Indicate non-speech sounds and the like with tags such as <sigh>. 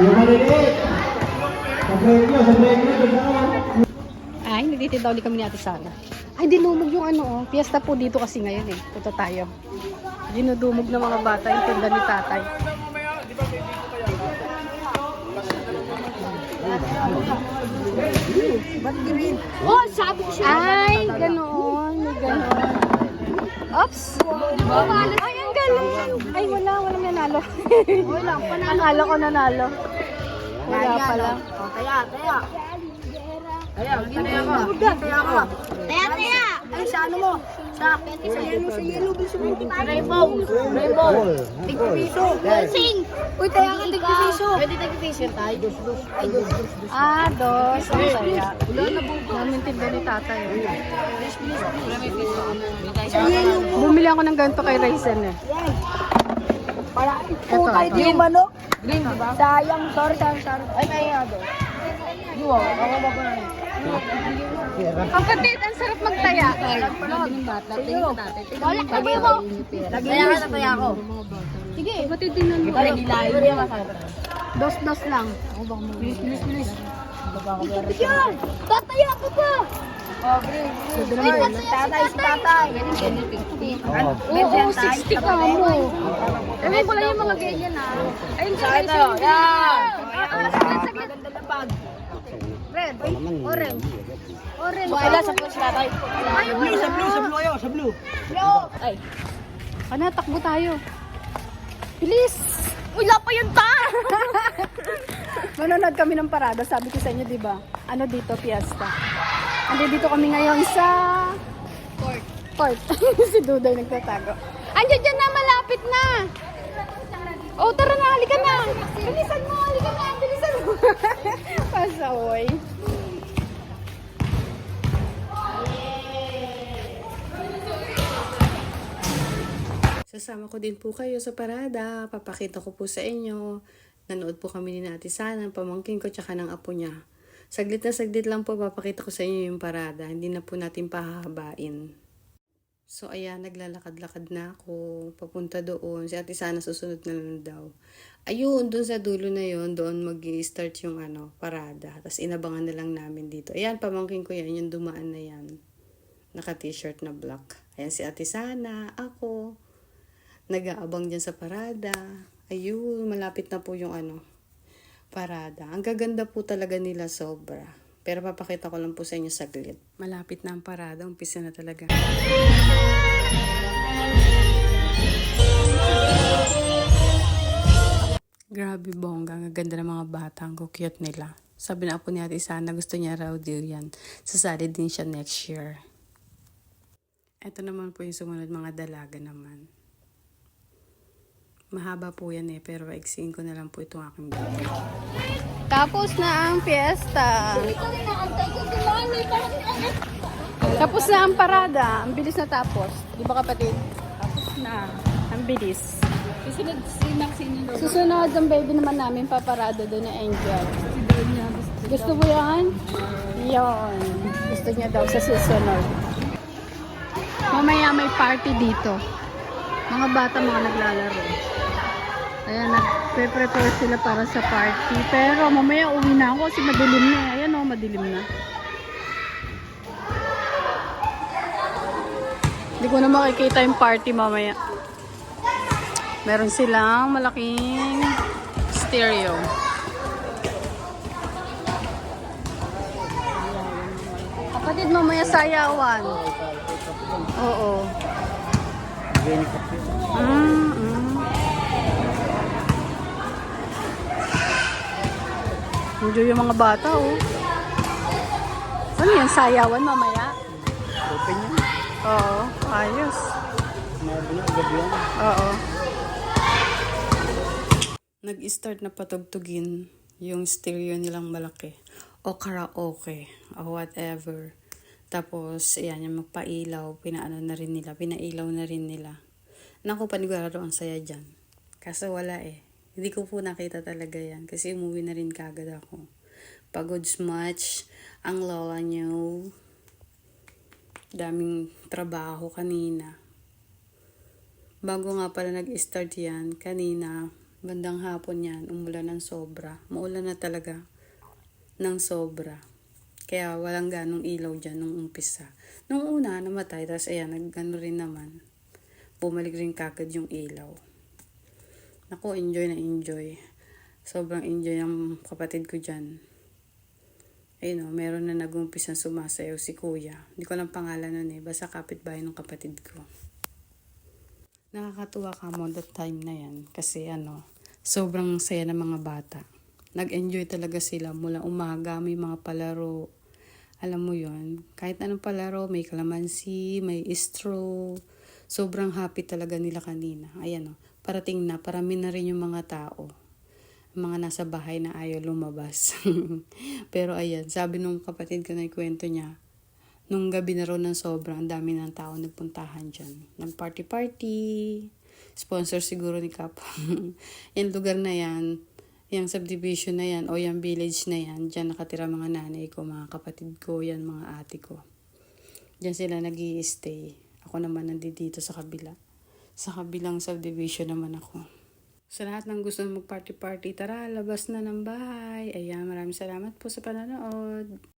Yung maliliit. Sa break nyo, sa break nyo. Ay, nagtitinda ulit kami ni Ate Sara. Ay, dinumog yung ano, oh. Fiesta po dito kasi ngayon eh. Punta tayo. Dinudumog ng mga bata yung tinda ni tatay. Oh, sabi ko siya. Ay, ganoon. Ganoon. Oops. Ay, ang galing. Ay, wala. Walang nanalo. Wala, panalo. Ko nanalo. Wala pala. Oh, taya, taya. Taya, taya ka. Taya ka. Taya, taya. Ay, sa ano mo? Sa, sa yellow, sa yellow. Mo. Rainbow. Rainbow. Tigpiso. Sing. Uy, taya ka, tigpiso. Pwede tigpiso tayo. Dos, dos. Ay, dos, dos, dos. Ah, dos. Ang saya. Wala na po. Namin tinda ni tatay. Sa yellow. Bumili ako ng ganito kay Raizen eh. Para, Ito, putay ito. di yung manok. Green, diba? Sayang, sorry, sorry, sorry. Ay, may ano. Yo, ako ba ba na? Ang kapit, ang sarap magtaya. Wala, lagay mo. Kaya kaya ako. Sige, batid din gilayo niya masarap. Dos-dos lang. Ako baka mo. Bilis, bilis, bilis. Tataya ko pa! Oh, tatay, si tatay. Oo, 60 ka mo. Ko lang yung mga ganyan ah. Ayun Sa ito, yan! Ah, ah, saglit, saglit. Red, orange. Orange. Wala sa pulis tatay. Ay, wala. Sa blue, sa blue kayo, sa blue. Ay. Ano, takbo tayo. Bilis! Wala pa yun ta! <laughs> Manonood kami ng parada, sabi ko sa inyo, di ba? Ano dito, fiesta. Andi dito kami ngayon sa... Port. Port. <laughs> si Duday nagtatago. Andiyan dyan na, malapit na! Oh, tara na, halika na! Bilisan mo, halika na, bilisan mo! <laughs> Pasaway. Sasama ko din po kayo sa parada. Papakita ko po sa inyo. Nanood po kami ni Ate Sana, pamangkin ko, tsaka ng apo niya. Saglit na saglit lang po, papakita ko sa inyo yung parada. Hindi na po natin pahahabain. So, ayan, naglalakad-lakad na ako. Papunta doon. Si Ate Sana susunod na lang daw. Ayun, doon sa dulo na yon doon mag start yung ano, parada. Tapos inabangan na lang namin dito. Ayan, pamangkin ko yan, yung dumaan na yan. Naka-t-shirt na black. Ayan si Ate Sana, ako. Nag-aabang dyan sa parada. Ayun, malapit na po yung ano, parada. Ang gaganda po talaga nila sobra. Pero papakita ko lang po sa inyo saglit. Malapit na ang parada, umpisa na talaga. Grabe bongga, ang ganda ng mga bata, ang cute nila. Sabi na po ni Ate Sana, gusto niya raw deal. Sasali din siya next year. Ito naman po yung sumunod mga dalaga naman. Mahaba po yan eh, pero iksiin ko na lang po itong aking video. Tapos na ang fiesta. Tapos na ang parada. Ang bilis na tapos. Di ba kapatid? Tapos na. Ang bilis. Susunod si Maxine yung Susunod ang baby naman namin paparada doon na Angel. Gusto mo yan? Yon. Gusto niya daw sa susunod. Mamaya may party dito. Mga bata mga naglalaro. Ayan, nagpe-prepare sila para sa party. Pero mamaya uwi na ako kasi madilim na. eh. Ayan o, madilim na. Hindi ko na makikita yung party mamaya. Meron silang malaking stereo. Kapatid, mamaya sayawan. Oo. Mm, mm. Enjoy yung mga bata, oh. Ano yan? Sayawan mamaya? Open yan. Oo. Ayos. Na, yan. Oo. Nag-start na patugtugin yung stereo nilang malaki. O karaoke. O whatever. Tapos, ayan, yung magpailaw, pinaano na rin nila, pinailaw na rin nila. Naku, panigurado ang saya dyan. Kaso wala eh. Hindi ko po nakita talaga yan kasi umuwi na rin kagad ako. Pagod much ang lola niyo. Daming trabaho kanina. Bago nga pala nag-start yan, kanina, Bandang hapon yan, umulan ng sobra. Maulan na talaga ng sobra. Kaya walang ganong ilaw dyan nung umpisa. Nung una, namatay. Tapos ayan, nagano rin naman. Bumalik rin kagad yung ilaw. Ako, enjoy na enjoy. Sobrang enjoy ang kapatid ko dyan. Ayun o, meron na nag-umpisa sumasayaw si kuya. Hindi ko lang pangalan nun eh. Basta kapitbahay ng kapatid ko. Nakakatuwa ka mo that time na yan. Kasi ano, sobrang saya ng mga bata. Nag-enjoy talaga sila mula umaga, may mga palaro. Alam mo yon kahit anong palaro, may kalamansi, may istro. Sobrang happy talaga nila kanina. Ayan o, parating na, parami na rin yung mga tao. Mga nasa bahay na ayaw lumabas. <laughs> Pero ayan, sabi nung kapatid ko na kwento niya, nung gabi na raw ng sobrang ang dami ng tao nagpuntahan dyan. Nag-party-party. Sponsor siguro ni Kap. <laughs> yung lugar na yan, yung subdivision na yan, o yung village na yan, dyan nakatira mga nanay ko, mga kapatid ko, yan mga ate ko. Diyan sila nag stay Ako naman nandito sa kabila. Sa kabilang subdivision naman ako. Sa lahat ng gusto mag-party-party, tara, labas na ng bahay. Ayan, maraming salamat po sa panonood.